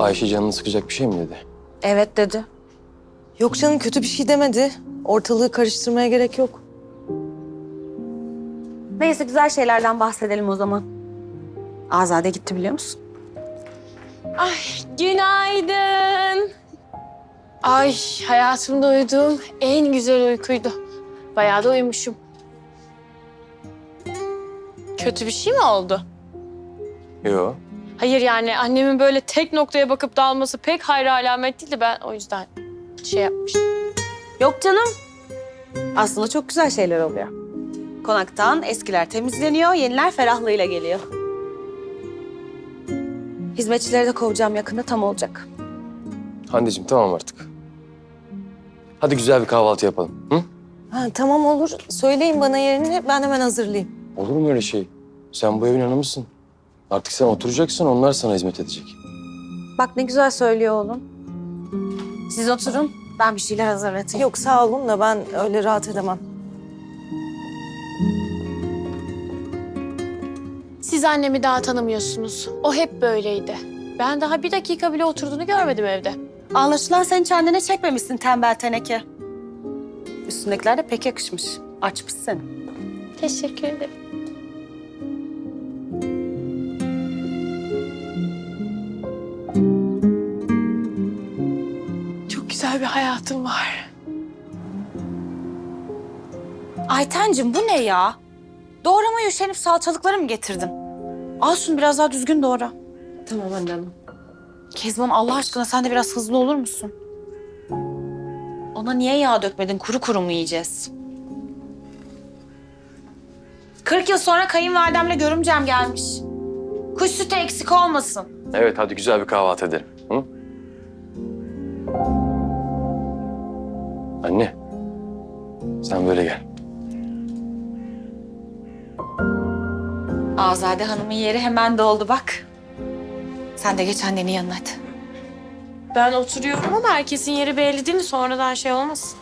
Ayşe canını sıkacak bir şey mi dedi? Evet dedi. Yok canım kötü bir şey demedi. Ortalığı karıştırmaya gerek yok. Neyse güzel şeylerden bahsedelim o zaman. Azade gitti biliyor musun? Ay günaydın. Ay hayatımda uyuduğum en güzel uykuydu. Bayağı da uyumuşum. Kötü bir şey mi oldu? Yok. Hayır yani annemin böyle tek noktaya bakıp dalması pek hayra alamet değildi. Ben o yüzden şey yapmıştım. Yok canım. Aslında çok güzel şeyler oluyor. Konaktan eskiler temizleniyor, yeniler ferahlığıyla geliyor. Hizmetçileri de kovacağım yakında tam olacak. Hande'cim tamam artık. Hadi güzel bir kahvaltı yapalım. Hı? Ha, tamam olur. Söyleyin bana yerini ben hemen hazırlayayım. Olur mu öyle şey? Sen bu evin hanımısın. Artık sen oturacaksın, onlar sana hizmet edecek. Bak ne güzel söylüyor oğlum. Siz oturun, ben bir şeyler hazırlatayım. Yok sağ olun da ben öyle rahat edemem. Siz annemi daha tanımıyorsunuz. O hep böyleydi. Ben daha bir dakika bile oturduğunu görmedim evde. Anlaşılan sen annene çekmemişsin tembel teneke. Üstündekiler de pek yakışmış. Açmış seni. Teşekkür ederim. Güzel bir hayatım var. Aytencim bu ne ya? Doğramaya üşenip salçalıkları mı getirdin? Al şunu biraz daha düzgün doğra. Tamam anne hanım. Kezban Allah aşkına sen de biraz hızlı olur musun? Ona niye yağ dökmedin? Kuru kuru mu yiyeceğiz? 40 yıl sonra kayınvalidemle görümcem gelmiş. Kuş sütü eksik olmasın. Evet, hadi güzel bir kahvaltı edelim. Hı? Anne, sen böyle gel. Azade Hanım'ın yeri hemen doldu bak. Sen de geç annenin yanına hadi. Ben oturuyorum ama herkesin yeri belli değil mi? Sonradan şey olmasın.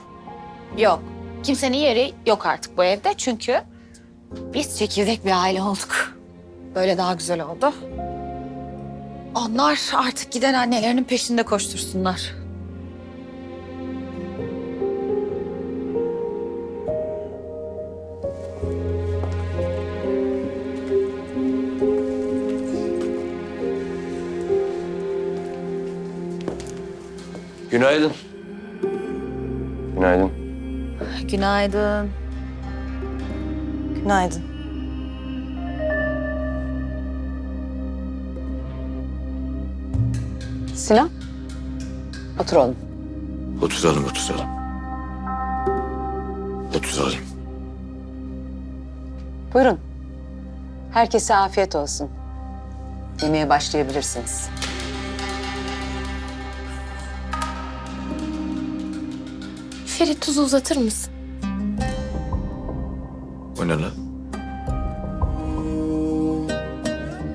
Yok. Kimsenin yeri yok artık bu evde çünkü biz çekirdek bir aile olduk. Böyle daha güzel oldu. Onlar artık giden annelerinin peşinde koştursunlar. Günaydın. Günaydın. Günaydın. Günaydın. Sinan, otur oğlum. Oturalım, oturalım. Oturalım. Buyurun. Herkese afiyet olsun. Yemeğe başlayabilirsiniz. Ferit tuzu uzatır mısın? O ne lan?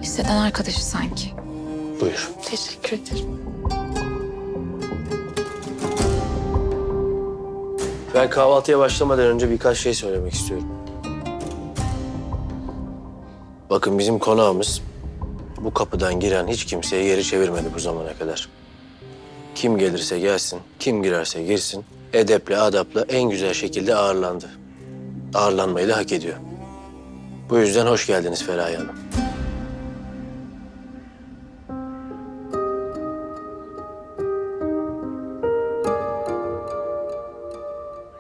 Liseden arkadaşı sanki. Buyur. Teşekkür ederim. Ben kahvaltıya başlamadan önce birkaç şey söylemek istiyorum. Bakın bizim konağımız bu kapıdan giren hiç kimseye geri çevirmedi bu zamana kadar. Kim gelirse gelsin, kim girerse girsin, edeple adapla en güzel şekilde ağırlandı. Ağırlanmayı da hak ediyor. Bu yüzden hoş geldiniz Feraye Hanım.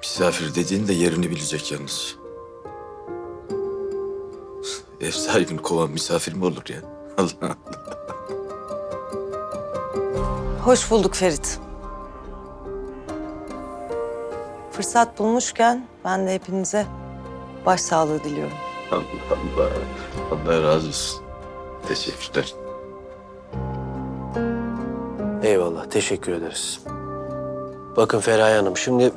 Misafir dediğin de yerini bilecek yalnız. Ev sahibini kovan misafir mi olur ya? Allah Allah. Hoş bulduk Ferit. Fırsat bulmuşken ben de hepinize başsağlığı diliyorum. Allah Allah. Allah razı olsun. Teşekkürler. Eyvallah, teşekkür ederiz. Bakın Feraye Hanım, şimdi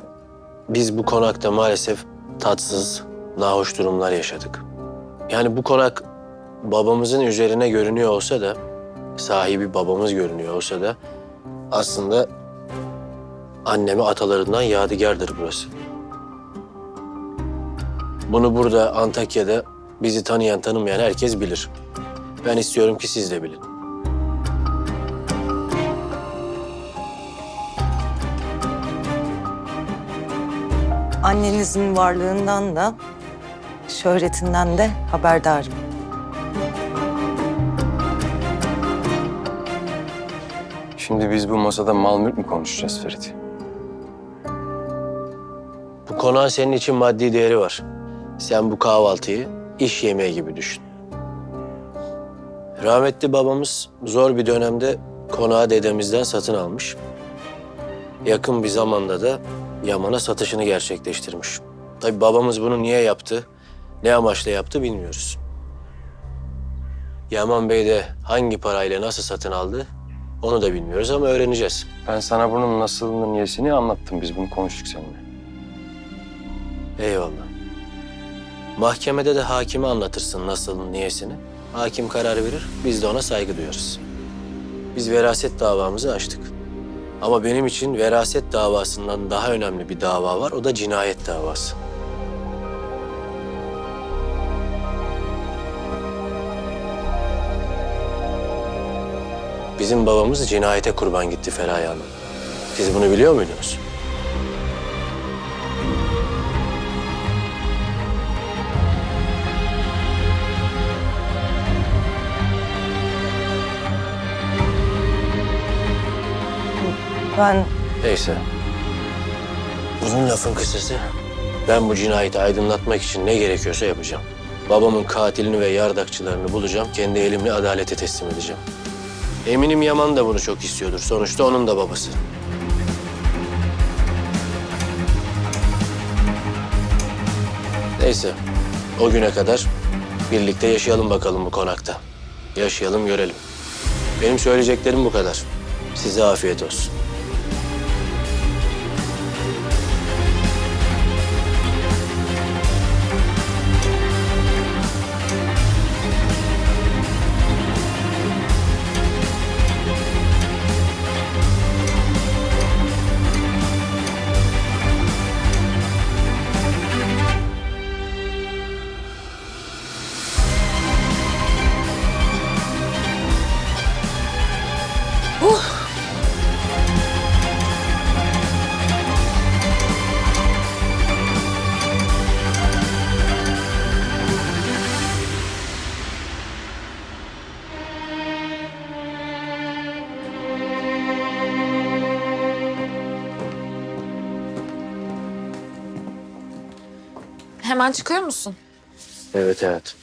biz bu konakta maalesef tatsız, nahoş durumlar yaşadık. Yani bu konak babamızın üzerine görünüyor olsa da, sahibi babamız görünüyor olsa da aslında anneme atalarından yadigardır burası. Bunu burada Antakya'da bizi tanıyan tanımayan herkes bilir. Ben istiyorum ki siz de bilin. Annenizin varlığından da şöhretinden de haberdarım. Şimdi biz bu masada mal mülk mü konuşacağız Ferit? Bu konağın senin için maddi değeri var. Sen bu kahvaltıyı iş yemeği gibi düşün. Rahmetli babamız zor bir dönemde konağı dedemizden satın almış. Yakın bir zamanda da Yaman'a satışını gerçekleştirmiş. Tabii babamız bunu niye yaptı, ne amaçla yaptı bilmiyoruz. Yaman Bey de hangi parayla nasıl satın aldı onu da bilmiyoruz ama öğreneceğiz. Ben sana bunun nasılını, niyesini anlattım. Biz bunu konuştuk seninle. Eyvallah. Mahkemede de hakime anlatırsın nasıl, niyesini. Hakim karar verir, biz de ona saygı duyarız. Biz veraset davamızı açtık. Ama benim için veraset davasından daha önemli bir dava var, o da cinayet davası. Bizim babamız cinayete kurban gitti Feraye Hanım. Siz bunu biliyor muydunuz? Ben Neyse. Uzun lafın kısası. Ben bu cinayeti aydınlatmak için ne gerekiyorsa yapacağım. Babamın katilini ve yardakçılarını bulacağım. Kendi elimle adalete teslim edeceğim. Eminim Yaman da bunu çok istiyordur. Sonuçta onun da babası. Neyse. O güne kadar birlikte yaşayalım bakalım bu konakta. Yaşayalım görelim. Benim söyleyeceklerim bu kadar. Size afiyet olsun. Hemen çıkıyor musun? Evet evet.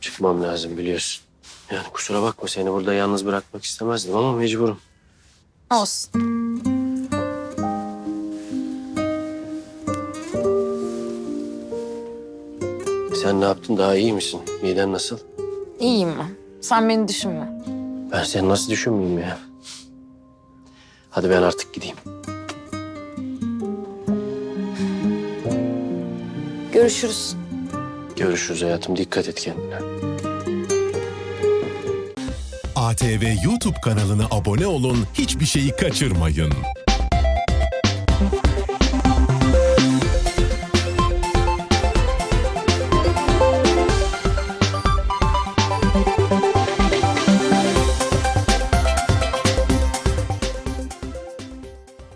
Çıkmam lazım biliyorsun. Yani kusura bakma seni burada yalnız bırakmak istemezdim ama mecburum. Olsun. Sen ne yaptın daha iyi misin? Miden nasıl? İyiyim ben. Sen beni düşünme. Ben seni nasıl düşünmeyeyim ya? Hadi ben artık gideyim. Görüşürüz. Görüşürüz hayatım. Dikkat et kendine. ATV YouTube kanalına abone olun, hiçbir şeyi kaçırmayın.